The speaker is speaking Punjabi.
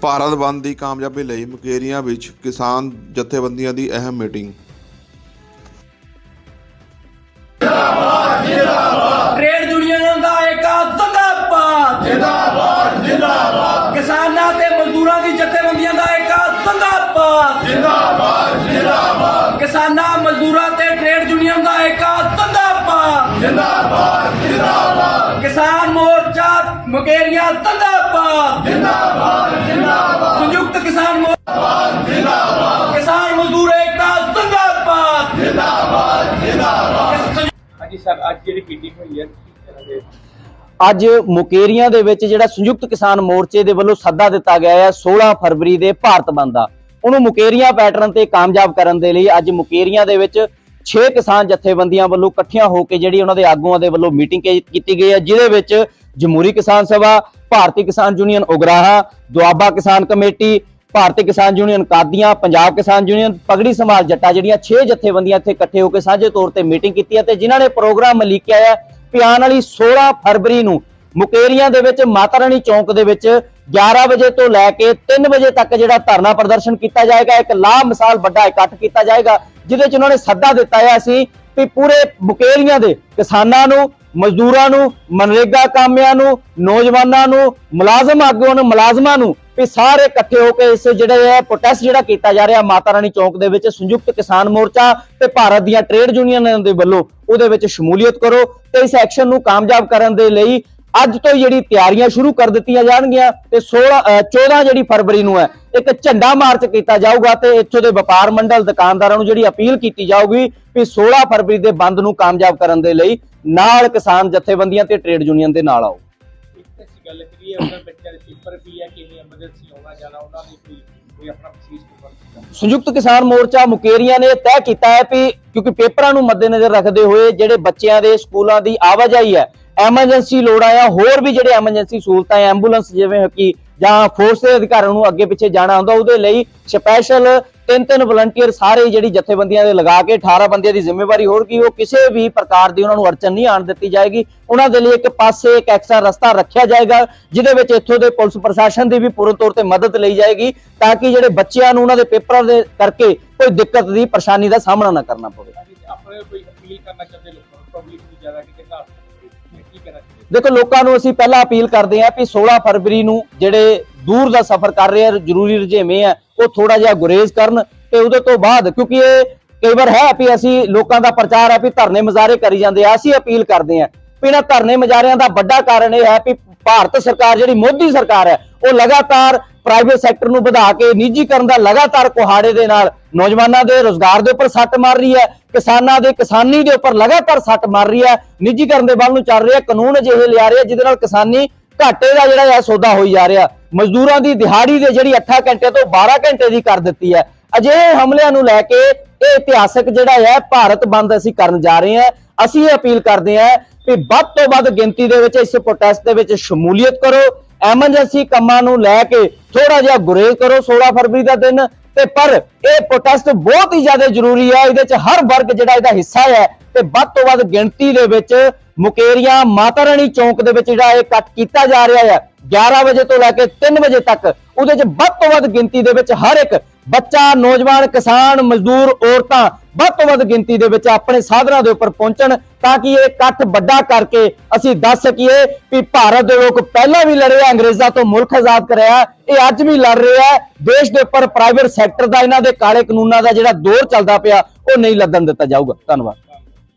ਭਾਰਤ ਬੰਦ ਦੀ ਕਾਮਯਾਬੀ ਲਈ ਮੁਕੇਰੀਆਂ ਵਿੱਚ ਕਿਸਾਨ ਜਥੇਬੰਦੀਆਂ ਦੀ ਅਹਿਮ ਮੀਟਿੰਗ। ਟ੍ਰੇਡ ਯੂਨੀਅਨ ਦਾ ਏਕਾ ਜ਼ਿੰਦਾਬਾਦ ਜ਼ਿੰਦਾਬਾਦ ਜ਼ਿੰਦਾਬਾਦ। ਕਿਸਾਨਾਂ ਤੇ ਮਜ਼ਦੂਰਾਂ ਦੀ ਜਥੇਬੰਦੀਆਂ ਦਾ ਏਕਾ ਜ਼ਿੰਦਾਬਾਦ ਜ਼ਿੰਦਾਬਾਦ ਜ਼ਿੰਦਾਬਾਦ। ਕਿਸਾਨਾਂ ਮਜ਼ਦੂਰਾਂ ਤੇ ਟ੍ਰੇਡ ਯੂਨੀਅਨ ਦਾ ਏਕਾ ਜ਼ਿੰਦਾਬਾਦ ਜ਼ਿੰਦਾਬਾਦ। ਮੋਰਚਾ ਮੁਕੇਰੀਆਂ ਜ਼ਿੰਦਾਬਾਦ। ਜ਼ਿੰਦਾਬਾਦ ਜ਼ਿੰਦਾਬਾਦ। ਸੰਯੁਕਤ ਕਿਸਾਨ ਮੋਰਚਾ ਜ਼ਿੰਦਾਬਾਦ ਕਿਸਾਨ ਮਜ਼ਦੂਰ ਏਕਾ ਜ਼ਿੰਦਾਬਾਦ। ਜ਼ਿੰਦਾਬਾਦ ਜ਼ਿੰਦਾਬਾਦ। ਹਾਂਜੀ ਸਰ ਅੱਜ ਜਿਹੜੀ ਮੀਟਿੰਗ ਹੋਈ ਹੈ ਕੀ ਕਰਾਂਗੇ ਅੱਜ ਮੁਕੇਰੀਆਂ ਦੇ ਵਿੱਚ ਜਿਹੜਾ ਸੰਯੁਕਤ ਕਿਸਾਨ ਮੋਰਚੇ ਦੇ ਵੱਲੋਂ ਸੱਦਾ ਦਿੱਤਾ ਗਿਆ ਹੈ 16 ਫਰਵਰੀ ਦੇ ਭਾਰਤ ਬੰਦ ਦਾ। ਉਹਨੂੰ ਮੁਕੇਰੀਆਂ ਪੈਟਰਨ ਤੇ ਕਾਮਯਾਬ ਕਰਨ ਦੇ ਲਈ ਅੱਜ ਮੁਕੇਰੀਆਂ ਦੇ ਵਿੱਚ 6 ਕਿਸਾਨ ਜਥੇਬੰਦੀਆਂ ਵੱਲੋਂ ਇਕੱਠੀਆਂ ਹੋ ਕੇ ਜਿਹੜੀ ਉਹਨਾਂ ਦੇ ਆਗੂਆਂ ਦੇ ਵੱਲੋਂ ਮੀਟਿੰਗ ਕੀਤੀ ਗਈ ਹੈ ਜਿਹਦੇ ਵਿੱਚ ਜਮਹੂਰੀ ਕਿਸਾਨ ਸਭਾ, ਭਾਰਤੀ ਕਿਸਾਨ ਯੂਨੀਅਨ ਉਗਰਾਹਾ, ਦੁਆਬਾ ਕਿਸਾਨ ਕਮੇਟੀ, ਭਾਰਤੀ ਕਿਸਾਨ ਯੂਨੀਅਨ ਕਾਦੀਆਂ, ਪੰਜਾਬ ਕਿਸਾਨ ਯੂਨੀਅਨ, ਪਗੜੀ ਸਮਾਜ ਜੱਟਾ ਜਿਹੜੀਆਂ 6 ਜਥੇਬੰਦੀਆਂ ਇੱਥੇ ਇਕੱਠੇ ਹੋ ਕੇ ਸਾਂਝੇ ਤੌਰ ਤੇ ਮੀਟਿੰਗ ਕੀਤੀ ਹੈ ਤੇ ਜਿਨ੍ਹਾਂ ਨੇ ਪ੍ਰੋਗਰਾਮ ਲਿਖਿਆ ਹੈ ਕਿ ਆਉਣ ਵਾਲੀ 16 ਫਰਵਰੀ ਨੂੰ ਮੁਕੇਰੀਆਂ ਦੇ ਵਿੱਚ, ਮਾਤਾ ਰਾਣੀ ਚੌਂਕ ਦੇ ਵਿੱਚ 11 ਵਜੇ ਤੋਂ ਲੈ ਕੇ 3 ਵਜੇ ਤੱਕ ਜਿਹੜਾ ਧਰਨਾ ਪ੍ਰਦਰਸ਼ਨ ਕੀਤਾ ਜਾਏਗਾ, ਇੱਕ ਲਾ ਮਿਸਾਲ ਵੱਡਾ ਇਕੱਠ ਕੀਤਾ ਜਾਏਗਾ, ਜਿਹਦੇ ਚ ਉਹਨਾਂ ਨੇ ਸੱਦਾ ਦਿੱਤਾ ਹੈ ਅਸੀਂ ਵੀ ਪੂਰੇ ਮੁਕੇਰੀਆਂ ਦੇ ਕਿਸਾਨਾਂ ਨੂੰ ਮਜ਼ਦੂਰਾਂ ਨੂੰ, ਮਨਰੇਗਾ ਕਾਮਿਆਂ ਨੂੰ, ਨੌਜਵਾਨਾਂ ਨੂੰ, ਮੁਲਾਜ਼ਮ ਆਗੂਆਂ ਨੂੰ, ਮੁਲਾਜ਼ਮਾਂ ਨੂੰ ਵੀ ਸਾਰੇ ਇਕੱਠੇ ਹੋ ਕੇ ਇਸ ਜਿਹੜੇ ਹੈ ਪ੍ਰੋਟੈਸਟ ਜਿਹੜਾ ਕੀਤਾ ਜਾ ਰਿਹਾ ਮਾਤਾ ਰਾਣੀ ਚੌਂਕ ਦੇ ਵਿੱਚ ਸੰਯੁਕਤ ਕਿਸਾਨ ਮੋਰਚਾ ਤੇ ਭਾਰਤ ਦੀਆਂ ਟ੍ਰੇਡ ਯੂਨੀਅਨਾਂ ਦੇ ਵੱਲੋਂ ਉਹਦੇ ਵਿੱਚ ਸ਼ਮੂਲੀਅਤ ਕਰੋ ਤੇ ਇਸ ਐਕਸ਼ਨ ਨੂੰ ਕਾਮਯਾਬ ਕਰਨ ਦੇ ਲਈ ਅੱਜ ਤੋਂ ਹੀ ਜਿਹੜੀ ਤਿਆਰੀਆਂ ਸ਼ੁਰੂ ਕਰ ਦਿੱਤੀਆਂ ਜਾਣਗੀਆਂ ਤੇ 16 ਅਹ 14 ਜਿਹੜੀ ਫਰਵਰੀ ਨੂੰ ਹੈ ਇੱਕ ਝੰਡਾ ਮਾਰਚ ਕੀਤਾ ਜਾਊਗਾ ਤੇ ਇੱਥੋਂ ਦੇ ਵਪਾਰ ਮੰਡਲ ਦੁਕਾਨਦਾਰਾਂ ਨੂੰ ਜਿਹੜੀ ਅਪੀਲ ਕੀਤੀ ਜਾਊਗੀ ਵੀ 16 ਫਰਵਰੀ ਦੇ ਬੰਦ ਨੂੰ ਕਾਮਯਾਬ ਕਰਨ ਦੇ ਲਈ ਨਾਲ ਕਿਸਾਨ ਜਥੇਬੰਦੀਆਂ ਤੇ ਟ੍ਰੇਡ ਯੂਨੀਅਨ ਦੇ ਨਾਲ ਆਓ। ਇੱਕ ਤਾਂ ਅਸੀਂ ਗੱਲ ਕਰੀਏ ਉਹਨਾਂ ਬੱਚਿਆਂ ਦੇ ਪੇਪਰ ਵੀ ਹੈ ਕਿ ਨਹੀਂ ਐਮਰਜੈਂਸੀ ਆਉਣਾ ਜਾਣਾ ਉਹਨਾਂ ਲਈ ਕੋਈ ਕੋਈ ਆਪਣਾ ਫੀਸ ਪੇਪਰ ਸੰਯੁਕਤ ਕਿਸਾਨ ਮੋਰਚਾ ਮੁਕੇਰੀਆਂ ਨੇ ਤੈਅ ਕੀਤਾ ਹੈ ਕਿ ਕਿਉਂਕਿ ਪੇਪਰਾਂ ਨੂੰ ਮੱਦੇਨਜ਼ਰ ਰੱਖਦੇ ਹੋਏ ਜਿਹੜੇ ਬੱਚਿਆਂ ਦੇ ਸਕੂਲਾਂ ਦੀ ਆਵਾਜਾਈ ਹੈ ਐਮਰਜੈਂਸੀ ਲੋੜਾਂ ਆ ਹੋਰ ਵੀ ਜਿਹੜੇ ਐਮਰਜੈਂਸੀ ਸਹੂਲਤਾਂ ਐਂਬੂਲੈਂਸ ਜਿਵੇਂ ਕਿ ਜਾਂ ਫੋਰਸ ਦੇ ਅਧਿਕਾਰੀਆਂ ਨੂੰ ਅੱਗੇ ਪਿੱਛੇ ਜਾਣਾ ਹੁੰਦਾ, ਉਹਦੇ ਲਈ ਸਪੈਸ਼ਲ ਤਿੰਨ ਤਿੰਨ ਵਲੰਟੀਅਰ ਸਾਰੇ ਜਿਹੜੀ ਜਥੇਬੰਦੀਆਂ ਦੇ ਲਗਾ ਕੇ 18 ਬੰਦਿਆਂ ਦੀ ਜ਼ਿੰਮੇਵਾਰੀ ਹੋਊਗੀ ਉਹ ਕਿਸੇ ਵੀ ਪ੍ਰਕਾਰ ਦੀ ਉਹਨਾਂ ਨੂੰ ਅੜਚਨ ਨਹੀਂ ਆਣ ਦਿੱਤੀ ਜਾਏਗੀ। ਉਹਨਾਂ ਦੇ ਲਈ ਇੱਕ ਪਾਸੇ ਇੱਕ ਐਕਸਟਰਾ ਰਸਤਾ ਰੱਖਿਆ ਜਾਏਗਾ, ਜਿਹਦੇ ਵਿੱਚ ਇੱਥੋਂ ਦੇ ਪੁਲਿਸ ਪ੍ਰਸ਼ਾਸਨ ਦੀ ਵੀ ਪੂਰਨ ਤੌਰ ਤੇ ਮਦਦ ਲਈ ਜਾਏਗੀ, ਤਾਂ ਕਿ ਜਿਹੜੇ ਬੱਚਿਆਂ ਨੂੰ ਉਹਨਾਂ ਦੇ ਪੇਪਰਾਂ ਦੇ ਕਰਕੇ ਕੋਈ ਦਿੱਕਤ ਦੀ ਪਰੇਸ਼ਾਨੀ ਦਾ ਸਾਹਮਣਾ ਨਾ ਕਰਨਾ ਪਵੇ। ਆਪਣੇ ਕੋਈ ਅਪੀਲ ਕਰਨਾ ਚਾਹੁੰਦੇ ਲੋਕਾਂ ਨੂੰ? ਪਬਲਿਕ ਦੇਖੋ, ਲੋਕਾਂ ਨੂੰ ਅਸੀਂ ਪਹਿਲਾਂ ਅਪੀਲ ਕਰਦੇ ਹਾਂ ਕਿ 16 ਫਰਵਰੀ ਨੂੰ ਜਿਹੜੇ ਦੂਰ ਦਾ ਸਫ਼ਰ ਕਰ ਰਹੇ ਆ, ਜ਼ਰੂਰੀ ਰੁਝੇਵੇਂ ਆ, ਉਹ ਥੋੜਾ ਜਿਹਾ ਗੁਰੇਜ਼ ਕਰਨ ਤੇ ਉਹਦੇ ਤੋਂ ਬਾਅਦ, ਕਿਉਂਕਿ ਇਹ ਕਈ ਵਾਰ ਹੈ ਵੀ ਅਸੀਂ ਲੋਕਾਂ ਦਾ ਪ੍ਰਚਾਰ ਹੈ ਵੀ ਧਰਨੇ ਮਜ਼ਾਰੇ ਕਰੀ ਜਾਂਦੇ ਆ, ਅਸੀਂ ਅਪੀਲ ਕਰਦੇ ਹਾਂ ਵੀ ਇਹਨਾਂ ਧਰਨੇ ਮਜ਼ਾਰਿਆਂ ਦਾ ਵੱਡਾ ਕਾਰਨ ਇਹ ਹੈ ਵੀ ਭਾਰਤ ਸਰਕਾਰ ਜਿਹੜੀ ਮੋਦੀ ਸਰਕਾਰ ਹੈ ਉਹ ਲਗਾਤਾਰ ਪ੍ਰਾਈਵੇਟ ਸੈਕਟਰ ਨੂੰ ਵਧਾ ਕੇ ਨਿੱਜੀਕਰਨ ਦਾ ਲਗਾਤਾਰ ਕੁਹਾੜੇ ਦੇ ਨਾਲ ਨੌਜਵਾਨਾਂ ਦੇ ਰੋਜ਼ਗਾਰ ਦੇ ਉੱਪਰ ਸੱਟ ਮਾਰ ਰਹੀ ਹੈ, ਕਿਸਾਨਾਂ ਦੇ, ਕਿਸਾਨੀ ਦੇ ਉੱਪਰ ਲਗਾਤਾਰ ਸੱਟ ਮਾਰ ਰਹੀ ਹੈ, ਨਿੱਜੀਕਰਨ ਦੇ ਵੱਲ ਨੂੰ ਚੱਲ ਰਿਹਾ, ਕਾਨੂੰਨ ਅਜਿਹੇ ਲਿਆ ਰਿਹਾ ਜਿਹਦੇ ਨਾਲ ਕਿਸਾਨੀ ਘਾਟੇ ਦਾ ਜਿਹੜਾ ਹੈ ਸੌਦਾ ਹੋਈ ਜਾ ਰਿਹਾ। ਮਜ਼ਦੂਰਾਂ ਦੀ ਦਿਹਾੜੀ ਦੇ ਜਿਹੜੀ 8 ਘੰਟੇ ਤੋਂ 12 ਘੰਟੇ ਦੀ ਕਰ ਦਿੱਤੀ ਹੈ। ਅਜਿਹੇ ਹਮਲਿਆਂ ਨੂੰ ਲੈ ਕੇ ਇਹ ਇਤਿਹਾਸਕ ਜਿਹੜਾ ਹੈ, ਭਾਰਤ ਬੰਦ ਅਸੀਂ ਕਰਨ ਜਾ ਰਹੇ ਹਾਂ। ਅਸੀਂ ਇਹ ਅਪੀਲ ਕਰਦੇ ਹਾਂ ਕਿ ਵੱਧ ਤੋਂ ਵੱਧ ਗਿਣਤੀ ਦੇ ਵਿੱਚ ਇਸ ਪ੍ਰੋਟੈਸਟ ਦੇ ਵਿੱਚ ਸ਼ਮੂਲੀਅਤ ਕਰੋ। ਐਮਰਜੈਂਸੀ ਕੰਮਾਂ ਨੂੰ ਲੈ ਕੇ ਥੋੜਾ ਜਿਹਾ ਗੁਰੇਜ਼ ਕਰੋ 16 ਫਰਵਰੀ ਦਾ ਦਿਨ। ਤੇ ਪਰ ਇਹ ਪ੍ਰੋਟੈਸਟ ਬਹੁਤ ਹੀ ਜ਼ਿਆਦਾ ਜ਼ਰੂਰੀ ਹੈ ਇਹਦੇ ਚ ਹਰ ਵਰਗ ਜਿਹੜਾ ਇਹਦਾ ਹਿੱਸਾ ਹੈ। ਤੇ ਵੱਧ ਤੋਂ ਵੱਧ ਗਿਣਤੀ ਦੇ ਵਿੱਚ ਮੁਕੇਰੀਆਂ ਮਾਤਾ ਰਾਣੀ ਚੌਂਕ ਦੇ ਵਿੱਚ ਜਿਹੜਾ ਇਹ ਕੱਟ ਕੀਤਾ ਜਾ ਰਿਹਾ ਹੈ। 11 ਵਜੇ ਤੋਂ ਲੈ ਕੇ 3 ਵਜੇ ਤੱਕ ਉਹਦੇ ਚ ਵੱਧ ਤੋਂ ਵੱਧ ਗਿਣਤੀ ਦੇ ਵਿੱਚ ਹਰ ਇੱਕ ਬੱਚਾ, ਨੌਜਵਾਨ, ਕਿਸਾਨ, ਮਜ਼ਦੂਰ, ਔਰਤਾਂ ਵੱਧ ਤੋਂ ਵੱਧ ਗਿਣਤੀ ਦੇ ਵਿੱਚ ਆਪਣੇ ਸਾਧਨਾਂ ਦੇ ਉੱਪਰ ਪਹੁੰਚਣ ਤਾਂ ਕਿ ਇਹ ਇਕੱਠ ਵੱਡਾ ਕਰਕੇ ਅਸੀਂ ਦੱਸ ਸਕੀਏ ਕਿ ਭਾਰਤ ਦੇ ਲੋਕ ਪਹਿਲਾਂ ਵੀ ਲੜੇ ਅੰਗਰੇਜ਼ਾਂ ਤੋਂ ਮੁਲਕ ਆਜ਼ਾਦ ਕਰਾਇਆ, ਇਹ ਅੱਜ ਵੀ ਲੜ ਰਹੇ ਆ। ਦੇਸ਼ ਦੇ ਉੱਪਰ ਪ੍ਰਾਈਵੇਟ ਸੈਕਟਰ ਦਾ, ਇਹਨਾਂ ਦੇ ਕਾਲੇ ਕਾਨੂੰਨਾਂ ਦਾ ਜਿਹੜਾ ਦੌਰ ਚੱਲਦਾ ਪਿਆ, ਉਹ ਨਹੀਂ ਲੱਦਣ ਦਿੱਤਾ ਜਾਊਗਾ। ਧੰਨਵਾਦ।